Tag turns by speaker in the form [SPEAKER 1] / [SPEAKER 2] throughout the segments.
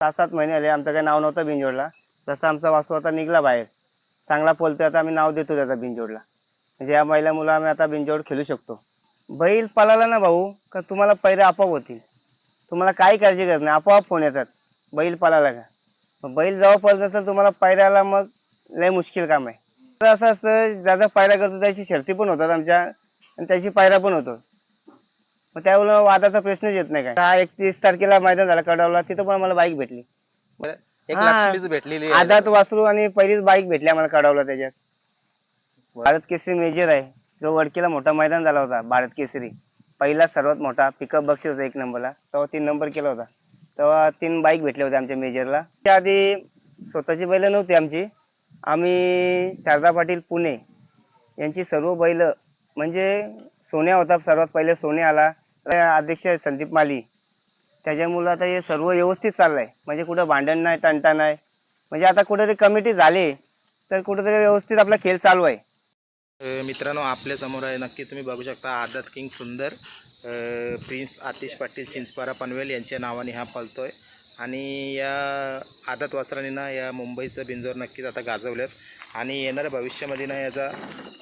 [SPEAKER 1] सात सात महिने आले आमचं काही नाव नव्हतं बिंजोडला जसं आमचा वासू आता निघला बाहेर चांगला बोलतोय आता आम्ही नाव देतो त्याचा बिंजोडला म्हणजे या महिला मुलं आम्ही आता बिंजोड खेळू शकतो. बैल पळाला ना भाऊ का तुम्हाला पैरे आपोआप होतील? तुम्हाला काही काळजी गरज नाही आपोआप फोन येतात. बैल पळाला का? बैल जेव्हा पळत नसेल तुम्हाला पायऱ्याला मग लय मुश्किल काम आहे. तर असं असतं ज्याचा पायऱ्या करतो त्याची शर्ती पण होतात आमच्या आणि त्याची पायऱ्या पण होतो. मग त्यामुळं वादाचा प्रश्नच येत नाही काय. हा एकतीस तारखेला मैदान झाला कडवला तिथं पण मला बाईक भेटली.
[SPEAKER 2] एक
[SPEAKER 1] हा.
[SPEAKER 2] लक्ष्मीच भेटलेली आहे.
[SPEAKER 1] आदात वासरू आणि पहिलीच बाईक भेटली आम्हाला कडवला त्याच्यात. भारत केसरी मेजर आहे. जो वडकीला मोठा मैदान झाला होता भारत केसरी. पहिला सर्वात मोठा पिकअप बक्षीस होता एक नंबरला. तेव्हा तीन नंबर केला होता. तेव्हा तीन बाईक भेटले होते आमच्या मेजरला. त्याआधी स्वतःची बैल नव्हती आमची. आम्ही शारदा पाटील पुणे यांची सर्व बैल म्हणजे सोन्या होता सर्वात पहिले सोने आला अध्यक्ष आहे संदीप माली. त्याच्यामुळं आता हे सर्व व्यवस्थित चाललंय. म्हणजे कुठं भांडण नाही तंटा नाही. म्हणजे आता कुठेतरी कमिटी झाली तर कुठेतरी व्यवस्थित आपला खेळ चालू आहे.
[SPEAKER 2] मित्रांनो आपल्यासमोर आहे. नक्की तुम्ही बघू शकता आदत किंग सुंदर प्रिन्स आतिश पाटील चिंचपारा पनवेल यांच्या नावाने हा पलतोय आणि या आदत वासरांनी ना या मुंबईचं बिंजोर नक्कीच आता गाजवलेत आणि येणाऱ्या भविष्यामध्ये ना याचा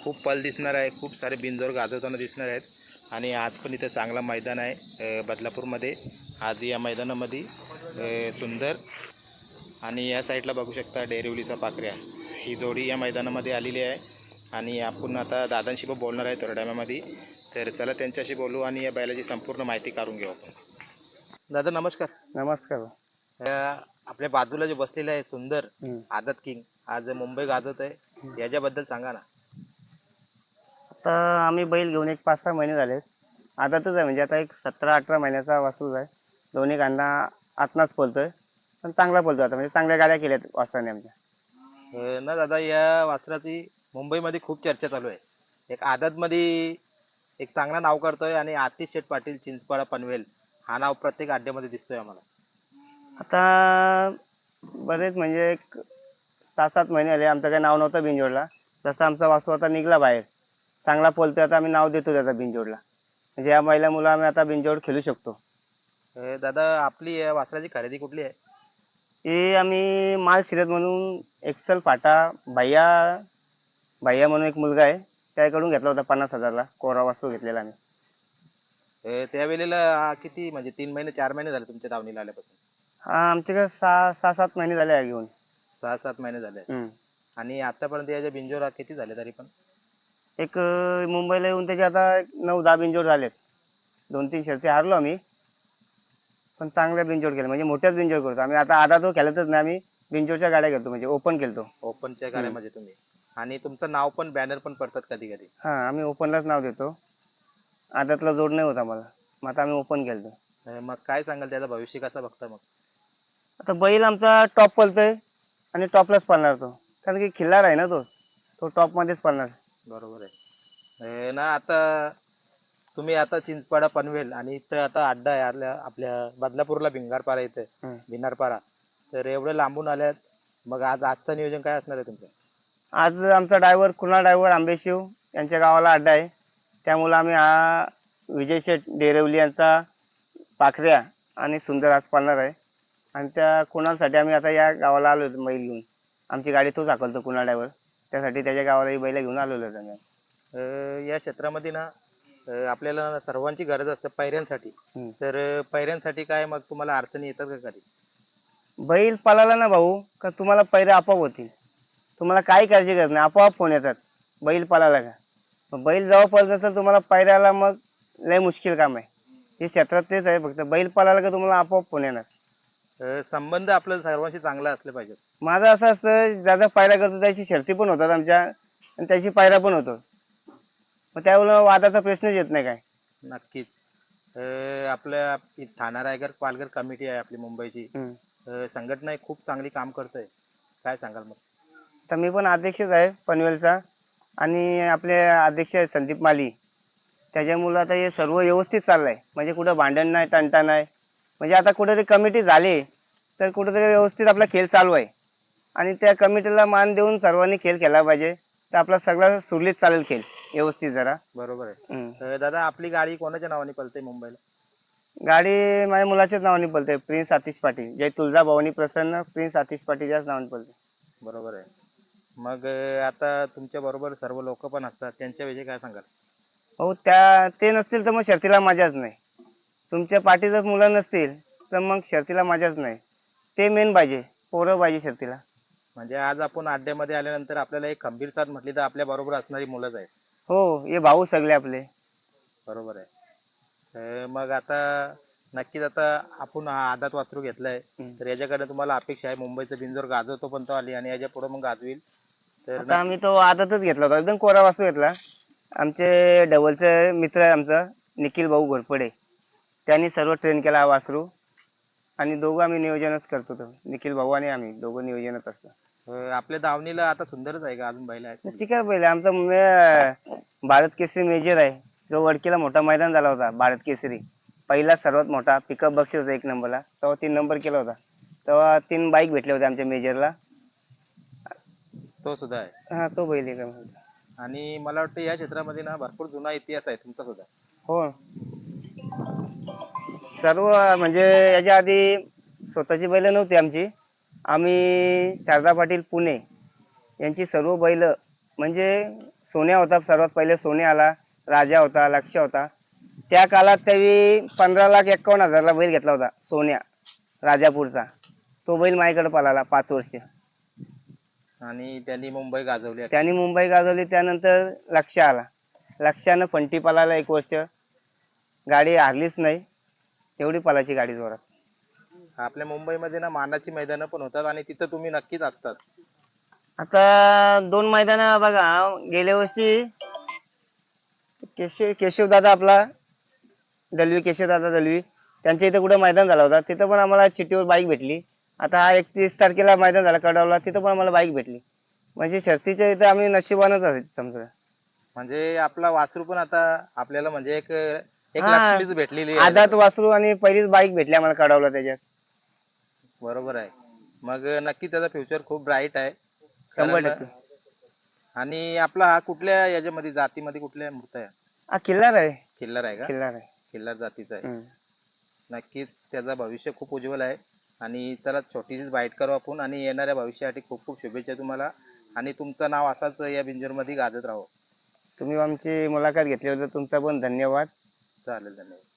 [SPEAKER 2] खूप पल दिसणार आहे खूप सारे बिंजोर गाजवताना दिसणार आहेत. आणि आज पण इथं चांगला मैदान आहे बदलापूरमध्ये. आज या मैदानामध्ये सुंदर. आणि या साईडला बघू शकता डेरिवलीचा पाकऱ्या ही जोडी या मैदानामध्ये आलेली आहे. आणि आपण आता दादांशी पण बोलणार आहे तोरड्यामध्ये तर चला त्यांच्याशी बोलू आणि या बैलाची संपूर्ण माहिती काढून घेऊ आपण. दादा नमस्कार.
[SPEAKER 1] नमस्कार.
[SPEAKER 2] आपल्या बाजूला जे बसलेले आहे सुंदर
[SPEAKER 1] हम्म.
[SPEAKER 2] आदत किंग आज मुंबई गाजवत आहे याच्याबद्दल सांगा ना.
[SPEAKER 1] आता आम्ही बैल घेऊन एक पाच सहा महिने झाले. आतातच आहे म्हणजे आता एक सतरा अठरा महिन्याचा वासरू आहे. दोन्ही कांदा आतनाच बोलतोय पण चांगला बोलतोय आता म्हणजे चांगल्या गाड्या केल्यात वासराने आमच्या.
[SPEAKER 2] अं, ना दादा या वासराची मुंबईमध्ये खूप चर्चा चालू आहे. एक आदतमध्ये एक चांगला नाव करतोय आणि आतिश शेठ पाटील चिंचपाडा पनवेल हा नाव प्रत्येक अड्ड्यामध्ये दिसतोय आम्हाला.
[SPEAKER 1] आता बरेच म्हणजे एक सहा सात महिने आले आमचं काही नाव नव्हतं बिंजोडला जसं आमचा वासू आता निघला बाहेर चांगला बोलतोय आता आम्ही नाव देतो त्याचा बिंजोडला म्हणजे या महिला मुलं आम्ही आता बिंजोड खेळू शकतो.
[SPEAKER 2] अं, दादा आपली या वासराची खरेदी कुठली आहे?
[SPEAKER 1] हे आम्ही माल शिरत म्हणून एक्सल फाटा भैया भैया म्हणून एक मुलगा आहे त्याकडून घेतला होता पन्नास हजारला कोरा वासू घेतलेला आम्ही.
[SPEAKER 2] अं, त्यावेळेला किती म्हणजे तीन महिने चार महिने झाले तुमच्या दावणीला आल्यापासून?
[SPEAKER 1] आमच्याकडे सहा सहा सात महिने झाले आहे घेऊन.
[SPEAKER 2] सहा सात महिने झाले.
[SPEAKER 1] हम्म.
[SPEAKER 2] आणि आतापर्यंत याच्या बिंजोरा किती झाले तरी पण?
[SPEAKER 1] एक अं, मुंबईला येऊन त्याचे आता एक नऊ दहा बिंजोड झालेत. दोन तीन शर्ती हारलो आम्ही. पण चांगल्या बिंजोड केल्या. म्हणजे मोठ्याच बिंजोड करतो. आम्ही आता आधा तो खेळतच नाही. आम्ही बिंजोडच्या गाड्या घेतो म्हणजे ओपन खेळतो.
[SPEAKER 2] ओपनच्या गाड्यामध्ये तुम्ही. आणि तुमचं नाव पण बॅनर पण पडतात कधी कधी.
[SPEAKER 1] हा आम्ही ओपनलाच नाव देतो. आदातला जोड नाही होता मला मग आता आम्ही ओपन खेळतो.
[SPEAKER 2] मग काय सांगाल त्याचं भविष्य कसं बघता मग?
[SPEAKER 1] आता बैल आमचा टॉप पळतोय आणि टॉपलाच पळणार तो. कारण की खिल्लार आहे ना तो. तो टॉप मध्येच पळणार.
[SPEAKER 2] बरोबर आहे. अं, ना आता तुम्ही आता चिंचपाडा पनवेल आणि इथं आता अड्डा आहे आपल्या आपल्या बदलापूरला भिंगारपारा इथे
[SPEAKER 1] हम्म.
[SPEAKER 2] भिनारपारा तर एवढं लांबून आल्यात मग आज आजचं नियोजन काय असणार आहे तुमचं?
[SPEAKER 1] आज आमचा ड्रायव्हर कुणाल ड्रायव्हर आंबेशिव यांच्या गावाला अड्डा आहे. त्यामुळं आम्ही हा विजय शेठ डेरवली यांचा पाखऱ्या आणि सुंदर आज पाळणार आहे. आणि त्या कुणालसाठी आम्ही आता या गावाला आलो होतो बैल घेऊन. आमची गाडी तोच हाकलतो कुणाल ड्रायव्हर त्यासाठी त्याच्या गावाला ही बैल घेऊन आलेलो होतो आम्ही.
[SPEAKER 2] अं, या क्षेत्रामध्ये ना अं, आपल्याला सर्वांची गरज असते पैऱ्यांसाठी.
[SPEAKER 1] हम्म.
[SPEAKER 2] तर अं, पैऱ्यांसाठी काय मग तुम्हाला अडचणी येतात का कधी?
[SPEAKER 1] बैल पळाला ना भाऊ का तुम्हाला पैरे आपोआप होतील. तुम्हाला काही काळजी करत नाही आपोआप फोन येतात. बैल पळाला का? मग बैल जेव्हा पळत नसेल तुम्हाला पैऱ्याला मग लय मुश्किल काम आहे. हे क्षेत्रात तेच आहे फक्त बैल पळाला का तुम्हाला आपोआप फोन येणार.
[SPEAKER 2] अं, संबंध आपलं सर्वांशी चांगला असले पाहिजेत.
[SPEAKER 1] माझं असं असतं ज्याचा पायऱ्या करतो त्याची शर्ती पण होतात आमच्या आणि त्याची पायऱ्या पण होतो. मग त्यामुळं वादाचा प्रश्नच येत नाही काय.
[SPEAKER 2] नक्कीच. अं, आपल्या इ- ठाणा रायगड पालघर कमिटी आहे आपली मुंबईची.
[SPEAKER 1] हम्म.
[SPEAKER 2] अं, संघटना खूप चांगली काम करतोय. काय सांगाल मग?
[SPEAKER 1] तर मी पण अध्यक्षच आहे पनवेलचा आणि आपले अध्यक्ष आहेत संदीप माली. त्याच्यामुळं आता हे सर्व व्यवस्थित चाललंय. म्हणजे कुठं भांडण नाही तंटा नाही. म्हणजे आता कुठेतरी कमिटी झाली तर कुठेतरी व्यवस्थित आपला खेळ चालू आहे. आणि त्या कमिटीला मान देऊन सर्वांनी खेळ खेळला पाहिजे. तर आपला सगळा सुरळीत चालेल खेळ व्यवस्थित जरा.
[SPEAKER 2] बरोबर आहे. अं, दादा आपली गाडी कोणाच्या नावाने पळते मुंबईला?
[SPEAKER 1] गाडी माझ्या मुलाच्याच नावाने पळते प्रिन्स आतिश पाटील. जय तुळजा भवानी प्रसन्न प्रिन्स आतिश पाटील याच नावाने पळते.
[SPEAKER 2] बरोबर आहे. मग अं, आता तुमच्या बरोबर सर्व लोक पण असतात. त्यांच्याविषयी काय सांगाल?
[SPEAKER 1] हो त्या ते नसतील तर मग शर्तीला मजाच नाही. तुमच्या पाठीचं मुलं नसतील तर मग शर्तीला मजाच नाही. ते मेन पाहिजे पोरं पाहिजे शर्तीला.
[SPEAKER 2] म्हणजे आज आपण अड्ड्यामध्ये आल्यानंतर आपल्याला एक खंबीर साथ म्हटली तर आपल्या बरोबर असणारी मुलंच आहेत.
[SPEAKER 1] हो हे भाऊ सगळे आपले.
[SPEAKER 2] बरोबर आहे. अं, मग आता नक्कीच आता आपण हा आदात वासरू घेतलाय.
[SPEAKER 1] हम्म.
[SPEAKER 2] तर याच्याकडे तुम्हाला अपेक्षा आहे मुंबईचं बिंजोर गाजवतो पण तो आली आणि याच्यापुढे मग गाजवील. तर
[SPEAKER 1] आता आम्ही तो आदतच घेतला होता एकदम कोरा वास्तू घेतला. आमचे डबलचे मित्र आहे आमचं निखिल भाऊ घोरपडे. त्यांनी सर्व ट्रेन केला हा वासरू. आणि दोघं आम्ही नियोजनच करतो तो. निखिल भाऊ आणि आम्ही दोघं नियोजनच असतो.
[SPEAKER 2] अं, आपल्या दावणीला आता सुंदरच आहे का? अजून बैल आहेत
[SPEAKER 1] चिकार पहिले आमचा मे- भारत केसरी मेजर आहे. जो वडकीला मोठा मैदान झाला होता भारत केसरी. पहिला सर्वात मोठा पिकअप बक्षीस होता एक नंबरला. तेव्हा तीन नंबर केला होता. तेव्हा तीन बाईक भेटले होते आमच्या मेजरला
[SPEAKER 2] तो सुद्धा आहे.
[SPEAKER 1] हा तो बैल एक नंबर.
[SPEAKER 2] आणि मला वाटतं या क्षेत्रामध्ये ना भरपूर जुना इतिहास आहे तुमचा सुद्धा.
[SPEAKER 1] हो. सर्व म्हणजे याच्या आधी स्वतःची बैल नव्हती आमची. आम्ही शारदा पाटील पुणे यांची सर्व बैल म्हणजे सोन्या होता सर्वात पहिले सोन्या आला राजा होता लक्ष होता. त्या काळात त्यावेळी पंधरा लाख एकावन्न हजारला बैल घेतला होता सोन्या राजापूरचा. तो बैल माझ्याकडे पळाला पाच वर्ष.
[SPEAKER 2] आणि त्यांनी मुंबई गाजवली.
[SPEAKER 1] त्यांनी मुंबई गाजवली त्यानंतर लक्ष आला. लक्षानं फंटी पळाला एक वर्ष. गाडी हारलीच नाही. एवढी पळायची गाडी जोरात.
[SPEAKER 2] आपल्या मुंबईमध्ये ना मानाची मैदानं पण होतात आणि तिथं तुम्ही नक्कीच असतात.
[SPEAKER 1] आता दोन मैदान बघा गेल्या वर्षी केशव केशव दादा आपला दलवी केशव दादा दलवी त्यांच्या इथे कुठं मैदान झाला होता तिथं पण आम्हाला चिठ्ठीवर बाईक भेटली. आता हा एकतीस तारखेला मैदान झाला कडवला तिथं पण आम्हाला बाईक भेटली. म्हणजे शर्तीच्या इथं आम्ही नशिबानच आहे समजा.
[SPEAKER 2] म्हणजे आपला वासरू पण आता आपल्याला म्हणजे एक एक
[SPEAKER 1] हा.
[SPEAKER 2] लक्ष्मीच भेटलेली आहे.
[SPEAKER 1] वासरू आणि पहिलीच बाईक भेटली आम्हाला कडवला त्याच्यात.
[SPEAKER 2] बरोबर आहे. मग नक्की त्याचा फ्युचर खूप ब्राईट आहे.
[SPEAKER 1] शंभर
[SPEAKER 2] कारण-
[SPEAKER 1] टक्के.
[SPEAKER 2] आणि आपला हा कुठल्या याच्यामध्ये जातीमध्ये कुठल्या मूर्त आहे?
[SPEAKER 1] हा किल्लार आहे.
[SPEAKER 2] किल्लार आहे का?
[SPEAKER 1] किल्लार आहे.
[SPEAKER 2] किल्लार जातीचा आहे.
[SPEAKER 1] हम्म.
[SPEAKER 2] नक्कीच त्याचा भविष्य खूप उज्ज्वल आहे. आणि त्याला छोटीशीच बाईट करू आपण आणि येणाऱ्या भविष्यासाठी खूप खूप शुभेच्छा तुम्हाला. आणि तुमचं नाव असाच या बिंजोरमध्ये गाजत राहो.
[SPEAKER 1] तुम्ही आमची मुलाखत घेतली होती तुमचा पण धन्यवाद.
[SPEAKER 2] चालेल धन्यवाद.